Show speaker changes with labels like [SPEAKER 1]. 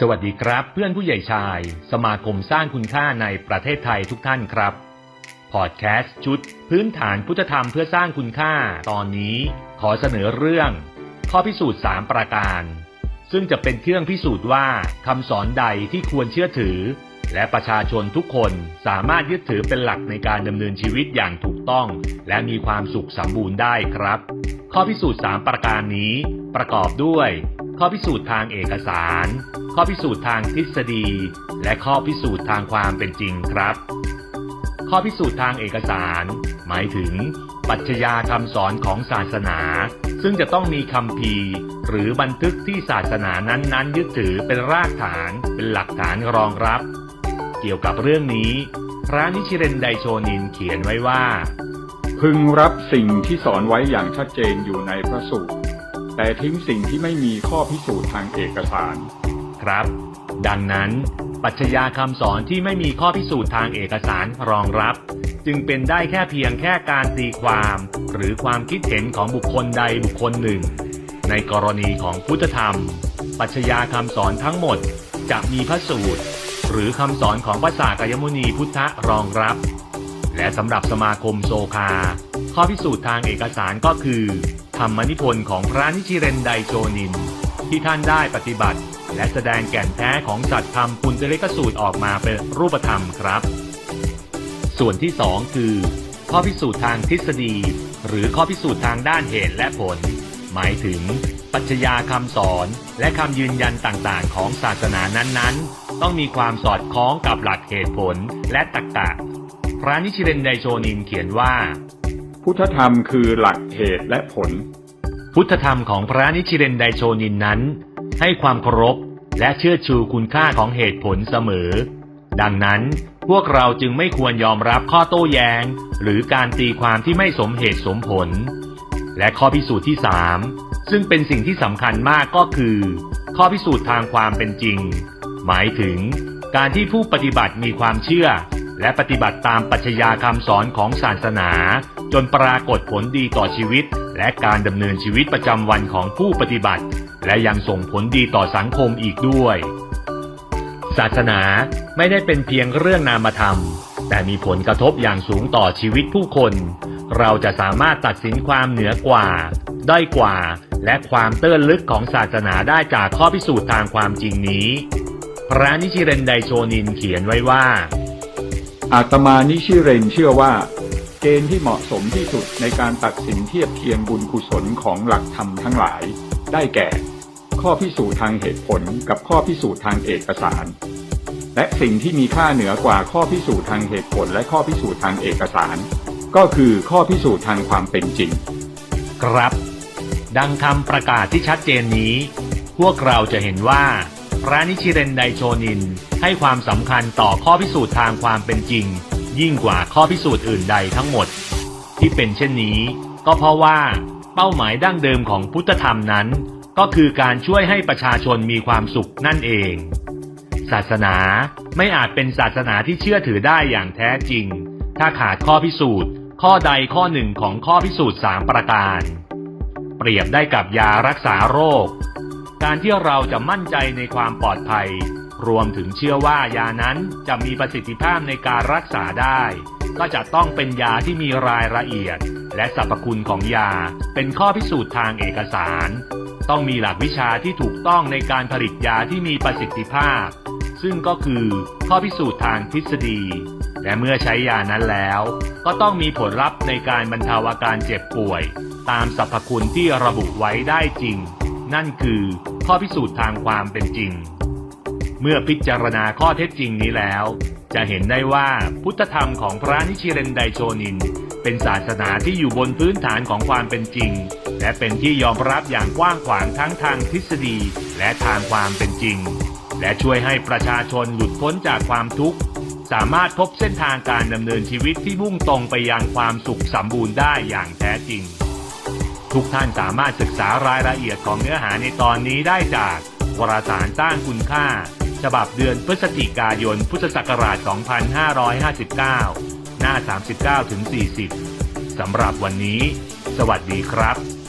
[SPEAKER 1] สวัสดีครับ เพื่อนผู้ใหญ่ชาย สมาคมสร้างคุณค่าในประเทศไทยทุกท่านครับพอดแคสต์ชุด พื้นฐานพุทธธรรมเพื่อสร้างคุณค่าตอนนี้ ขอเสนอเรื่อง ข้อพิสูจน์ 3 ประการ ซึ่งจะเป็นเครื่องพิสูจน์ว่าคำสอนใดที่ควรเชื่อถือ และประชาชนทุกคนสามารถยึดถือเป็นหลักในการดำเนินชีวิตอย่างถูกต้อง และมีความสุขสมบูรณ์ได้ครับ ข้อพิสูจน์ 3 ประการนี้ ประกอบด้วย ข้อพิสูจน์ทางเอกสาร ข้อพิสูจน์ทางทฤษฎี และข้อพิสูจน์ทางความเป็นจริงครับ ข้อพิสูจน์ทางเอกสาร หมายถึงปรัชญาคำสอนของศาสนา ซึ่งจะต้องมีคำพีหรือบันทึกที่ศาสนานั้นๆ ยึดถือเป็นรากฐานเป็นหลักฐานรองรับ เกี่ยวกับเรื่องนี้ พระนิชิเรนไดโชนินเขียนไว้ว่า
[SPEAKER 2] พึงรับสิ่งที่สอนไว้อย่างชัดเจนอยู่ในพระสูตร แต่ทิ้งสิ่งที่ไม่มีข้อพิสูจน์ทางเอกสาร
[SPEAKER 1] ครับ ดังนั้นปรัชญาคำสอนที่ไม่มีข้อพิสูจน์ทางเอกสารรองรับ จึงเป็นได้แค่เพียงแค่การตีความ หรือความคิดเห็นของบุคคลใดบุคคลหนึ่ง ในกรณีของพุทธธรรมปรัชญาคำสอนทั้งหมดจะมีพระสูตร หรือคำสอนของพระสากยมุนีพุทธะรองรับ และสำหรับสมาคมโซคา ข้อพิสูจน์ทางเอกสารก็คือ ธรรมนิพนธ์ของพระนิชิเรนไดโชนิน ที่ท่านได้ปฏิบัติ และแสดงแก่นแท้ของสัตธรรมปุญจเลกสูตรออกมาเป็นรูปธรรมครับ ส่วนที่2คือ ข้อพิสูจน์ทางทฤษฎี หรือข้อพิสูจน์ทางด้านเหตุและผล หมายถึงปรัชญาคำสอนและคำยืนยันต่างๆ ของศาสนานั้นๆ ต้องมีความสอดคล้องกับหลักเหตุผลและตรรกะ พระนิชิเรนไดโชนินเขียนว่า
[SPEAKER 2] พุทธธรรมคือหลักเหตุและผล
[SPEAKER 1] พุทธธรรมของพระนิชิเรนไดโชนินนั้น ให้ความเคารพและเชื่อชูคุณค่าของเหตุผลเสมอ ดังนั้นพวกเราจึงไม่ควรยอมรับข้อโต้แยง้ง หรือการตีความที่ไม่สมเหตุสมผล และข้อพิสูจน์ที่3ซึ่งเป็นสิ่งที่สำคัญมากก็คือ ข้อพิสูจน์ทางความเป็นจริง หมายถึงการที่ผู้ปฏิบัติมีความเชื่อ และปฏิบัติตามปรัชญาคำสอนของศาสนา จนปรากฏผลดีต่อชีวิต และการดำเนินชีวิตประจำวันของผู้ปฏิบัติ และยังส่งผลดีต่อสังคมอีกด้วย ศาสนาไม่ได้เป็นเพียงเรื่องนามธรรม แต่มีผลกระทบอย่างสูงต่อชีวิตผู้คน เราจะสามารถตัดสินความเหนือกว่า ด้อยกว่า และความเตื้นลึกของศาสนาได้จากข้อพิสูจน์ทางความจริงนี้ พระนิชิเรนไดโชนินเขียนไว้ว่า
[SPEAKER 2] อาตมานิชิเรนเชื่อว่า เกณฑ์ที่เหมาะสมที่สุดในการตัดสินเทียบเคียงบุญกุศลของหลักธรรมทั้งหลาย ได้แก่ ข้อพิสูจน์ทางเหตุผลกับข้อพิสูจน์ทางเอกสาร และสิ่งที่มีค่าเหนือกว่าข้อพิสูจน์ทางเหตุผลและข้อพิสูจน์ทางเอกสาร ก็คือข้อพิสูจน์ทางความเป็นจริง
[SPEAKER 1] ครับ ดังคำประกาศที่ชัดเจนนี้ พวกเราจะเห็นว่า พระนิชิเรนไดโชนิน ให้ความสำคัญต่อข้อพิสูจน์ทางความเป็นจริง ยิ่งกว่าข้อพิสูจน์อื่นใดทั้งหมด ที่เป็นเช่นนี้ ก็เพราะว่า เป้าหมายดั้งเดิมของพุทธธรรมนั้น ก็คือการช่วยให้ประชาชนมีความสุขนั่นเอง ศาสนาไม่อาจเป็นศาสนาที่เชื่อถือได้อย่างแท้จริง ถ้าขาดข้อพิสูจน์ ข้อใดข้อหนึ่งของข้อพิสูจน์สามประการ เปรียบได้กับยารักษาโรค การที่เราจะมั่นใจในความปลอดภัย รวมถึงเชื่อว่ายานั้นจะมีประสิทธิภาพในการรักษาได้ ก็จะต้องเป็นยาที่มีรายละเอียด และสรรพคุณของยาเป็นข้อพิสูจน์ทางเอกสาร ต้องมีหลักวิชาที่ถูกต้องในการผลิตยาที่มีประสิทธิภาพ ซึ่งก็คือข้อพิสูจน์ทางทฤษฎี และเมื่อใช้ยานั้นแล้ว ก็ต้องมีผลลัพธ์ในการบรรเทาอาการเจ็บป่วย ตามสรรพคุณที่ระบุไว้ได้จริง นั่นคือข้อพิสูจน์ทางความเป็นจริง เมื่อพิจารณาข้อเท็จจริงนี้แล้ว จะเห็นได้ว่าพุทธธรรมของพระนิชิเรนไดโชนิน เป็นศาสนาที่อยู่บนพื้นฐานของความเป็นจริง และเป็นที่ยอมรับอย่างกว้างขวางทั้งทางทฤษฎีและทางความเป็นจริง และช่วยให้ประชาชนหลุดพ้นจากความทุกข์สามารถพบเส้นทางการดำเนินชีวิตที่มุ่งตรงไปยังความสุขสมบูรณ์ได้อย่างแท้จริง ทุกท่านสามารถศึกษารายละเอียดของเนื้อหาในตอนนี้ได้จากวารสารสร้างคุณค่า ฉบับเดือนพฤศจิกายน พุทธศักราช 2559 หน้า 39-40 สำหรับวันนี้ สวัสดีครับ